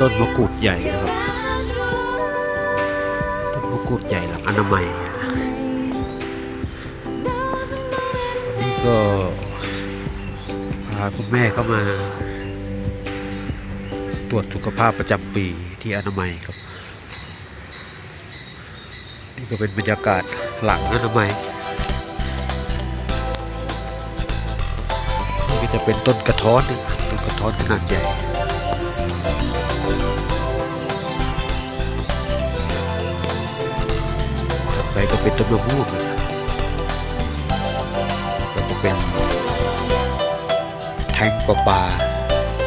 ต้นมะกรูดใหญ่นะครับ ต้นมะกรูดใหญ่หลังอนามัยนนี้ก็พาคุณแม่เข้ามา ตรวจสุขภาพประจำปีที่อนามัยครับ นี่ก็เป็นบรรยากาศหลังอนามัยนี่ก็จะเป็นต้นกระท้อนต้นกระท้อนขนาดใหญ่ เป็นต้นมะม่วงนะก็จะเป็นแทงประปา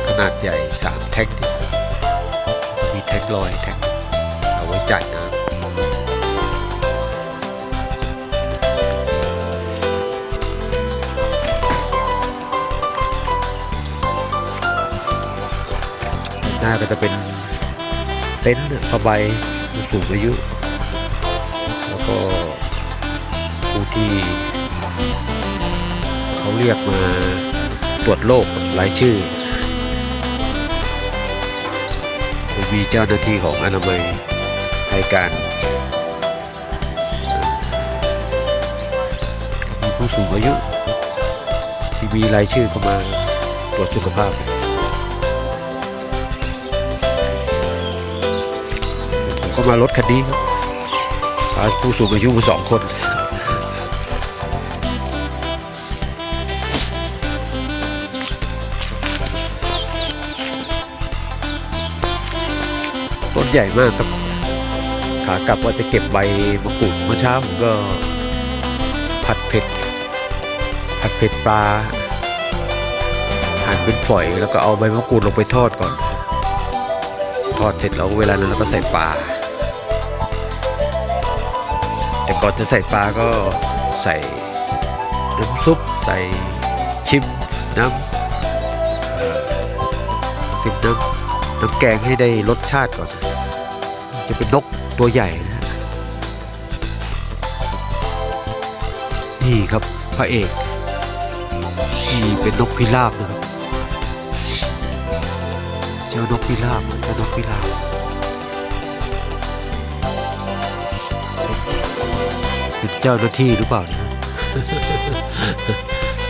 ขนาดใหญ่สามแทงที่มีแทงลอยแทงเอาไว้จ่ายน้ำหน้าก็จะเป็นเต็นท์ผ้าใบผู้สูงอายุ ก็ผู้ที่เขาเรียกมาตรวจโรครายชื่อ มีเจ้าหน้าที่ของอนามัยให้การมีผู้สูงอายุ ที่มีรายชื่อเข้ามาตรวจสุขภาพผมก็มารถคันนี้ครับ ผู้สูงอายุมาสองคนต้นใหญ่มากครับขากลับว่าจะเก็บใบมะกรูดเมื่อเช้าผมก็ผัดเผ็ดผัดเผ็ดปลาหั่นเป็นฝอยแล้วก็เอาใบมะกรูดลงไปทอดก่อน ทอดเสร็จแล้วเวลานั้นเราก็ใส่ปลา แต่ก่อนจะใส่ปลาก็ใส่น้ำซุปใส่ชิมน้ำเอ่อสิบน้ำน้ำแกงให้ได้รสชาติก่อน จะเป็นนกตัวใหญ่นะฮะนี่ครับพระเอกนี่เป็นนกพิราบนะครับ เจ้านกพิราบเจ้านกพิราบ จ้าหน้าที่หรือเปล่าเนี่ย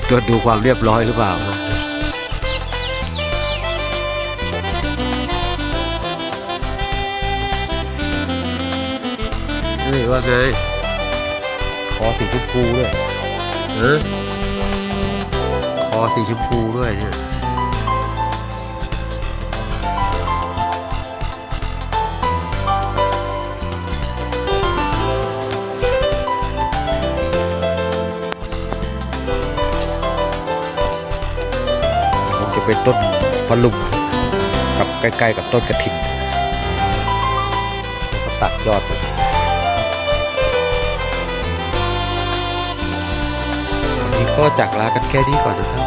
ตรวจดูความเรียบร้อยหรือเปล่านะเฮ้ยว่าไงคอสีชมพูด้วยฮะคอสีชมพูด้วยเนี่ย เป็นต้นพลุมกับใกล้ๆกับต้นกระถิ่นก็ตัดยอดวันนี้ก็จากลากันแค่นี้ก่อนนะครับ